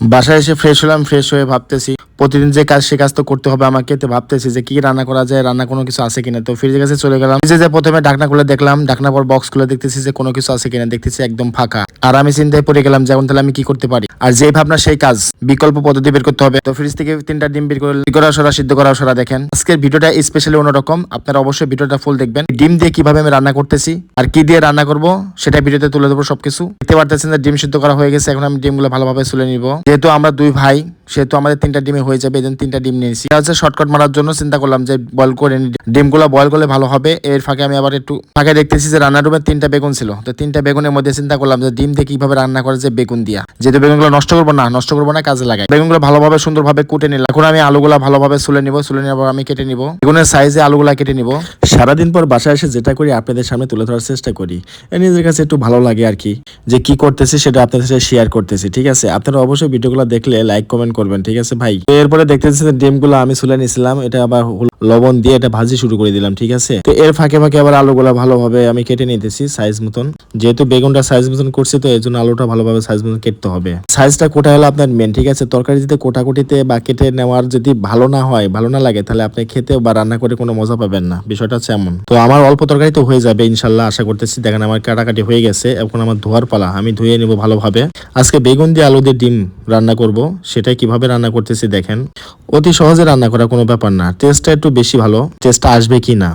বাসায় এসে ফ্রেশ হলাম ফ্রেশ হয়ে ভাবতেছি প্রতিদিন যে কাজ, সে কাজ তো করতে হবে আমাকে। তো ভাবতেছি যে কি রান্না করা যায়, রান্না কোনো কিছু আছে কিনা। তো ফ্রিজের কাছে চলে গেলাম। ফ্রিজে যে প্রথমে ঢাকনা খুলে দেখলাম ঢাকনা পর বক্স খুলে দেখতেছি যে কোনো কিছু আছে কিনা। দেখতেছি একদম ফাঁকা। আর আমি চিন্তায় পড়ে গেলাম যেমন তাহলে আমি কি করতে পারি? আর যে ভাবনা, সেই কাজ। বিকল্প পদ্ধতি বের করতে হবে। তো ফ্রিজ থেকে তিনটা ডিম বের করে করা সরা, সিদ্ধ করা সরা দেখেন। আজকের ভিডিওটা স্পেশালি অন্যরকম। আপনারা অবশ্যই ভিডিওটা ফুল দেখবেন। ডিম দিয়ে কীভাবে আমি রান্না করতেছি আর কি দিয়ে রান্না করব, সেটা ভিডিওতে তুলে দেবো সবকিছু। দেখতে পারতেছেন যে ডিম সিদ্ধ করা হয়ে গেছে। এখন আমি ডিমগুলো ভালোভাবে তুলে নিব। যেহেতু আমরা দুই ভাই, সেহেতু আমাদের তিনটা ডিমে হয়ে যাবে জন্য তিনটা ডিম নিয়েছি এটা হচ্ছে শর্টকাট মারার জন্য চিন্তা করলাম যে বয়েল করে নিই। ডিমগুলো বয়েল করলে ভালো হবে। এর ফাঁকে আমি আবার একটু ফাঁকে দেখতেছি যে রান্নার রুমে তিনটা বেগুন ছিল। তো তিনটা বেগুনের মধ্যে চিন্তা করলাম যে ডিম দিয়ে কীভাবে রান্না করে যে বেগুন দিয়া। যেহেতু বেগুনগুলো নষ্ট করব না, নষ্ট করব না, কাজে লাগাই। বেগুনগুলো ভালোভাবে সুন্দরভাবে কুটে নিলাম। এখন আমি আলুগুলো ভালোভাবে সুলে নিব, সুলে পর আমি কেটে নিব। বেগুনের সাইজে আলুগুলা কেটে নিব। সারাদিন পর বাসায় এসে যেটা করি, আপনাদের সামনে তুলে ধরার চেষ্টা করি। নিজের কাছে একটু ভালো লাগে আর কি, যে কি করতেছি সেটা আপনাদের সাথে শেয়ার করতেছি, ঠিক আছে? আপনারা অবশ্যই ভিডিওগুলো দেখলে লাইক কমেন্ট করবেন, ঠিক আছে ভাই? এরপরে দেখতেছি ডিমগুলো আমি সুলে নিয়েছিলাম এটা আবার লবণ দিয়ে এটা ভাজি শুরু করে দিলাম, ঠিক আছে? তো এর ফাঁকে ফাঁকে আবার আলুগুলো ভালোভাবে আমি কেটে নিতেছি সাইজ মতন। যেহেতু বেগুনটা সাইজ মতন করছি, তো এই জন্য আলুটা ভালোভাবে সাইজ মতন কেটতে হবে। সাইজটা কোটা হলো আপনার মেন ঠিক আছে? তরকারি যদি কোটাকুটিতে বা কেটে নেওয়ার যদি ভালো না হয়, ভালো না লাগে, তাহলে আপনি খেতে বা রান্না করে কোনো মজা পাবেন না। বিষয়টা হচ্ছে এমন। তো আমার অল্প তরকারি তো হয়ে যাবে, ইনশাল্লাহ আশা করতেছি। দেখেন আমার কাটাকাটি হয়ে গেছে, এখন আমার ধোয়ার পালা, আমি ধুয়ে নেব ভালোভাবে। আজকে বেগুন দিয়ে আলু দিয়ে ডিম রান্না করব সেটাই কীভাবে রান্না করতেছি দেখেন। অতি সহজে রান্না করা কোনো ব্যাপার না। টেস্টটা একটু বেশি ভালো। টেস্টটা আসবে কি না?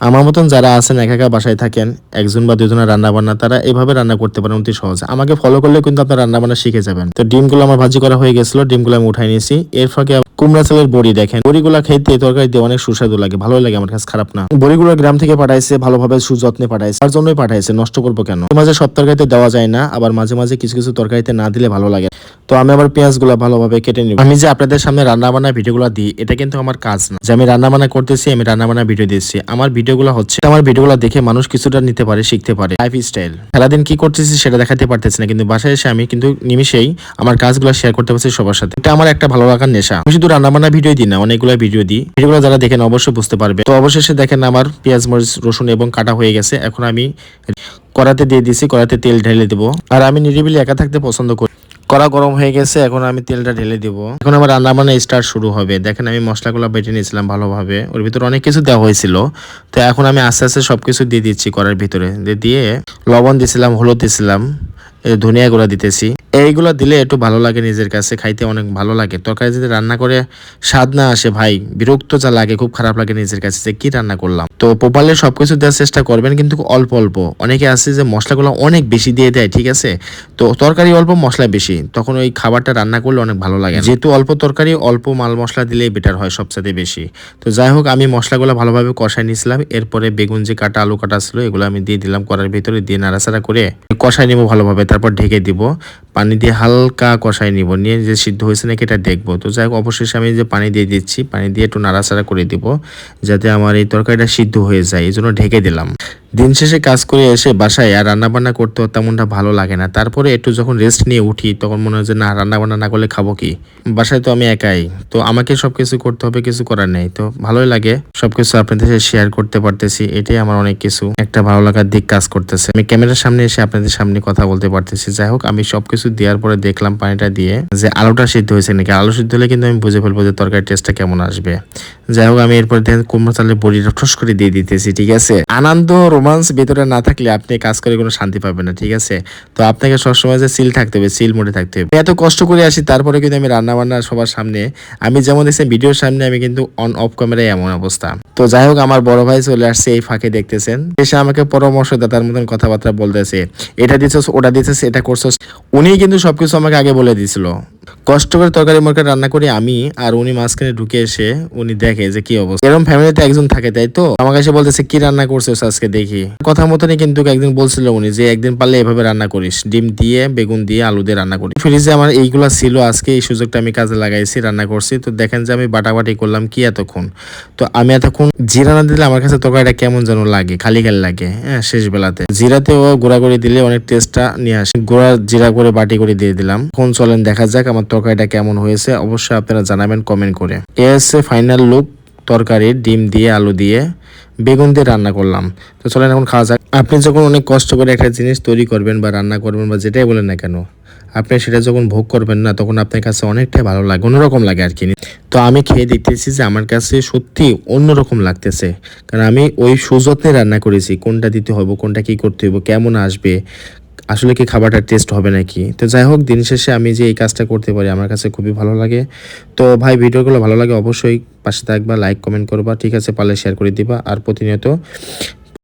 আমার মতন যারা আছেন, একা একা বাসায় থাকেন, একজন বা দুজনের রান্না বান্না তারা এভাবে রান্না করতে পারেন অতি সহজে। আমাকে ফলো করলে কিন্তু আপনার রান্না বান্না শিখে যাবেন। তো ডিমগুলো আমার ভাজি করা হয়ে গেছিল, ডিমগুলো আমি উঠাই নিয়েছি। এর ফাঁকে কুমড়া চালের বড়ি দেখেন। বড়িগুলো খেতে তরকারি দিয়ে অনেক সুস্বাদু লাগে ভালো লাগে, আমার কাছে খারাপ না। বড়িগুলো গ্রাম থেকে পাঠাইছে, ভালোভাবে সুযত্নে পাঠাইছে। তার জন্যই পাঠাইছে, নষ্ট করব কেন? মাঝে সব তরকারিতে দেওয়া যায় না, আবার মাঝে মাঝে কিছু কিছু তরকারিতে না দিলে ভালো লাগে। তো আমি আবার পেঁয়াজগুলো ভালোভাবে কেটে নিব। আমি যে আপনাদের সামনে রান্না বান্না ভিডিওগুলো দিই, এটা কিন্তু আমার কাজ না। যে আমি রান্না বান্না করতেছি, আমি রান্না বান্না ভিডিও দিচ্ছি। আমার ভিডিওগুলো হচ্ছে, আমার ভিডিওগুলো দেখে মানুষ কিছুটা নিতে পারে, শিখতে পারে লাইফ স্টাইল সারাদিন কি করতেছি সেটা দেখাতে পারতেছি না, কিন্তু বাসায় এসে আমি কিন্তু নিমিশেই আমার কাজগুলো শেয়ার করতে পারছি সবার সাথে। এটা আমার একটা ভালো লাগার নেশা। আমি শুধু রান্না বান্না ভিডিও দিই না, অনেকগুলো ভিডিও দিই। ভিডিওগুলো যারা দেখেন অবশ্যই বুঝতে পারবে। তো অবশেষে দেখেন আমার পেঁয়াজ, মরিচ, রসুন এবং কাটা হয়ে গেছে। এখন আমি কড়াতে দিয়ে দিছি কড়াতে তেল ঢেলে দেবো। আর আমি নিরিবিলি একা থাকতে পছন্দ করি। কড়া গরম হয়ে গেছে, এখন আমি তেলটা ঢেলে দিব। এখন আমার রান্না বান্না স্টার্ট শুরু হবে। দেখেন আমি মশলাগুলো বেটে নিয়েছিলাম ভালোভাবে। ওর ভিতরে অনেক কিছু দেওয়া হয়েছিল। তো এখন আমি আস্তে আস্তে সব কিছু দিয়ে দিচ্ছি কড়ার ভিতরে। দিয়ে লবণ দিয়েছিলাম, হলুদ দিছিলাম ধনিয়া গুঁড়া দিতেছি। এইগুলো দিলে একটু ভালো লাগে নিজের কাছে, খাইতে অনেক ভালো লাগে। তরকারি যদি রান্না করে স্বাদ না আসে, ভাই, বিরক্ত যা লাগে, খুব খারাপ লাগে নিজের কাছে যে কি রান্না করলাম। তো পোপালে সবকিছু দেওয়ার চেষ্টা করবেন, কিন্তু অল্প অল্প। অনেকে আছে যে মশলাগুলো অনেক বেশি দিয়ে দেয়, ঠিক আছে? তো তরকারি অল্প, মশলা বেশি। তখন ওই খাবারটা রান্না করলে অনেক ভালো লাগে যেহেতু অল্প তরকারি, অল্প মাল মশলা দিলেই বেটার হয় সবচেয়ে বেশি। তো যাই হোক, আমি মশলাগুলো ভালোভাবে কষাই নিয়েছিলাম এরপরে বেগুন যে কাটা, আলু কাটা ছিল, এগুলো আমি দিয়ে দিলাম করার ভিতরে, দিয়ে নাড়াচাড়া করে কষাই নিব ভালোভাবে। তারপর ঢেকে দিব। পানি দিয়ে হালকা কষাই নিব। নিয়ে যে সিদ্ধ হয়েছে নাকি এটা দেখব। তো যাই হোক, অবশেষে আমি যে পানি দিয়ে দিচ্ছি, পানি দিয়ে একটু নাড়াচাড়া করে দিব, যাতে আমার এই তরকারিটা সিদ্ধ হয়ে যায়। এই জন্য ঢেকে দিলাম। দিন শেষে কাজ করে এসে বাসায় আর রান্নাবান্না করতে তেমনটা ভালো লাগে না। তারপরে একটু যখন রেস্ট নিয়ে উঠি, তখন মনে হয় যে, না, রান্নাবান্না না করলে খাব কি? বাসায় তো আমি একাই। তো আমাকে সবকিছু করতে হবে, কিছু করার নেই। তো ভালোই লাগে সবকিছু আপনাদের সাথে শেয়ার করতে পারতেছি। এটাই আমার অনেক কিছু। একটা ভালো লাগার দিক কাজ করতেছে। আমি ক্যামেরার সামনে এসে আপনাদের সামনে কথা বলতে পারতেছি। যাই হোক, আমি সবকিছু দেওয়ার পরে দেখলাম পানিটা দিয়ে যে আলুটা সিদ্ধ হয়েছে নাকি? আলু সিদ্ধ হলে কিন্তু আমি বুঝে ফেলব যে তরকারির টেস্টটা কেমন আসবে। যাই হোক আমি এরপর কুমড়ো চালের বড়িটা ঠস করে দিয়ে দিতেছি, ঠিক আছে? আনন্দ, রোমান্স ভেতরে না থাকলে আপনি কাজ করে কোনো শান্তি পাবেন না, ঠিক আছে? তো আপনাকে সবসময় যে সিল থাকতে হবে, সিল মোডে থাকতে হবে। এত কষ্ট করে আসি, তারপরে কিন্তু আমি রান্না বান্না সবার সামনে, আমি যেমন দেখছি ভিডিওর সামনে, আমি কিন্তু অন অফ ক্যামেরায় এমন অবস্থা। তো যাই হোক আমার বড় ভাই চলে আসছে এই ফাঁকে দেখতেছেন। এসে আমাকে পরামর্শদাতার মতন কথাবার্তা বলতেছে, এটা দিচ্ছস ওটা দিচ্ছস এটা করছস। উনি কিন্তু সবকিছু আমাকে আগে বলে দিছিল। কষ্ট করে তরকারি মরকারি রান্না করি আমি, আর উনি মাঝখানে ঢুকে এসে উনি দেখে যে কি অবস্থা। এরকম ফ্যামিলিতে একজন থাকে, তাই তো? আমাকে এসে বলতেছে, কি রান্না করছিস আজকে দেখি? কথা মতনই কিন্তু একদিন বলছিল উনি যে, একদিন পারলে এভাবে রান্না করিস। ডিম দিয়ে, বেগুন দিয়ে, আলু দিয়ে রান্না করি ফ্রিজে আমার এইগুলা ছিল আজকে, এই সুযোগটা আমি কাজে লাগাইছি, রান্না করছি। তো দেখেন যে, আমি বাটাবাটি করলাম কি এতক্ষণ? তো আমি এতক্ষণ জিরা না দিলে আমার কাছে তরকারিটা কেমন যেন লাগে, খালি খালি লাগে হ্যাঁ শেষ বেলাতে জিরাতেও গোড়া করে দিলে অনেক টেস্টটা নিয়ে আসে। গোড়া জিরা করে বাটি করে দিয়ে দিলাম। কোন চলেন, দেখা যাক আমার তরকারিটা কেমন হয়েছে, অবশ্যই আপনারা জানাবেন কমেন্ট করে। এ ফাইনাল লুক তরকারি, ডিম দিয়ে, আলু দিয়ে, বেগুন দিয়ে রান্না করলাম। তো চলেন এখন খাওয়া যাক। আপনি যখন অনেক কষ্ট করে একটা জিনিস তৈরি করবেন বা রান্না করবেন বা যেটাই বলেন না কেন, আপনি সেটা যখন ভোগ করবেন না, তখন আপনার কাছে অনেকটাই ভালো লাগে, অন্যরকম লাগে আর কি। তো আমি খেয়ে দেখতেছি যে আমার কাছে সত্যি অন্যরকম লাগতেছে। কারণ আমি ওই সুযত্নে রান্না করেছি, কোনটা দিতে হবে কোনটা কি করতে হবে কেমন আসবে আসলে কি খাবারটা টেস্ট হবে নাকি? তো যাই হোক, দিন শেষে আমি যে এই কাজটা করতে পারি, আমার কাছে খুবই ভালো লাগে। তো ভাই, ভিডিওগুলো ভালো লাগে অবশ্যই পাশে থাকবা লাইক কমেন্ট করবা, ঠিক আছে, পারলে শেয়ার করে দিবা। আর প্রতিনিয়ত